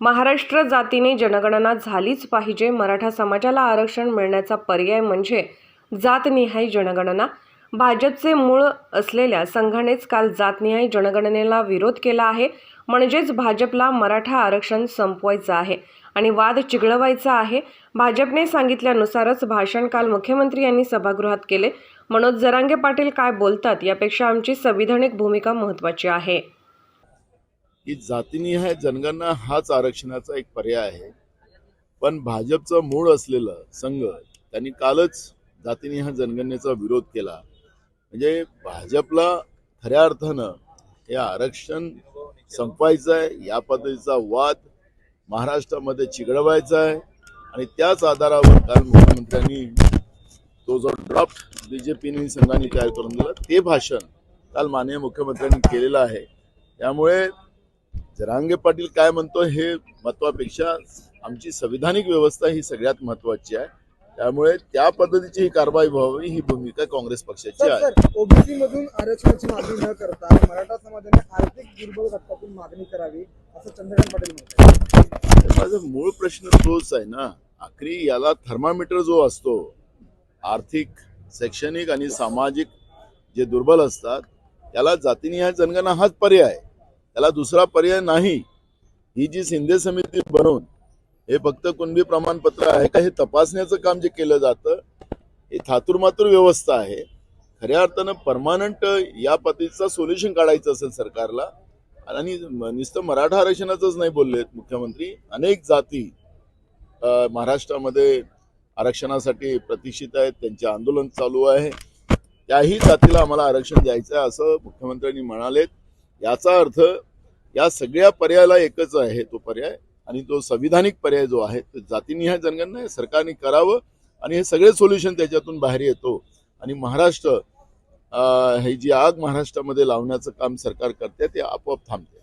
महाराष्ट्र जातीने जनगणना झालीच पाहिजे. मराठा समाजाला आरक्षण मिळण्याचा पर्याय म्हणजे जातनिहाय जनगणना. भाजपचे मूळ असलेल्या संघानेच काल जातनिहाय जनगणनेला विरोध केला आहे. म्हणजेच भाजपला मराठा आरक्षण संपवायचं आहे आणि वाद चिघळवायचा आहे. भाजपने सांगितल्यानुसारच भाषण काल मुख्यमंत्री यांनी सभागृहात केले. मनोज जरांगे पाटील काय बोलतात यापेक्षा आमची संविधानिक भूमिका महत्त्वाची आहे. की जातीनिहाय जनगणना हाच आरक्षणाचा एक पर्याय आहे. पण भाजपचं मूळ असलेलं संघ त्यांनी कालच जातीनिहाय जनगणनेचा विरोध केला. म्हणजे भाजपला खऱ्या अर्थानं हे आरक्षण संपवायचं आहे या पद्धतीचा वाद महाराष्ट्रामध्ये चिघळवायचा आहे आणि त्याच आधारावर काल मुख्यमंत्र्यांनी तो जो ड्राफ्ट बी जे पीने संघाने तयार करून दिला ते भाषण काल माननीय मुख्यमंत्र्यांनी केलेलं आहे. त्यामुळे जरांगे पाटील काय म्हणतो हे महत्वापेक्षा आमची संविधानिक व्यवस्था ही सगळ्यात महत्वाची आहे. त्यामुळे त्या पद्धतीची ही कारवाई व्हावी ही भूमिका काँग्रेस पक्षाची आहे. ओबीसी मधून आरक्षणाची मागणी न करता मराठा समाजाने आर्थिक दुर्बल घटकातून मागणी करावी असं चंद्रकांत पाटील म्हणतात. माझा मूळ प्रश्न तोच आहे ना. आखरी याला थर्मामीटर जो असतो आर्थिक शैक्षणिक आणि सामाजिक जे दुर्बल असतात त्याला जातीनिहाय जनगणना हाच पर्याय. आहे त्याला दुसरा पर्याय नाही. ही जी शिंदे समिती बनवून हे फक्त कुणबी प्रमाणपत्र आहे का हे तपासण्याचं काम जे केलं जातं हे थातुरमातुर व्यवस्था आहे. खऱ्या अर्थानं परमानंट या पद्धतीचा सोल्युशन काढायचं असेल सरकारला आणि नुसतं मराठा आरक्षणाचंच नाही बोललेत मुख्यमंत्री अनेक जाती महाराष्ट्रामध्ये आरक्षणासाठी प्रतिष्ठित आहेत त्यांचे आंदोलन चालू आहे. त्याही जातीला आम्हाला आरक्षण द्यायचं आहे असं मुख्यमंत्र्यांनी म्हणालेत. याचा अर्थ या सगळ्या पर्यायाला एकच आहे तो पर्याय आणि तो संविधानिक पर्याय जो आहे तो जातीनिहाय जनगणना हे सरकारने करावं आणि हे सगळे सोल्युशन त्याच्यातून बाहेर येतो. आणि महाराष्ट्र हे जी आग महाराष्ट्रामध्ये लावण्याचं काम सरकार करते ते आपोआप थांबते.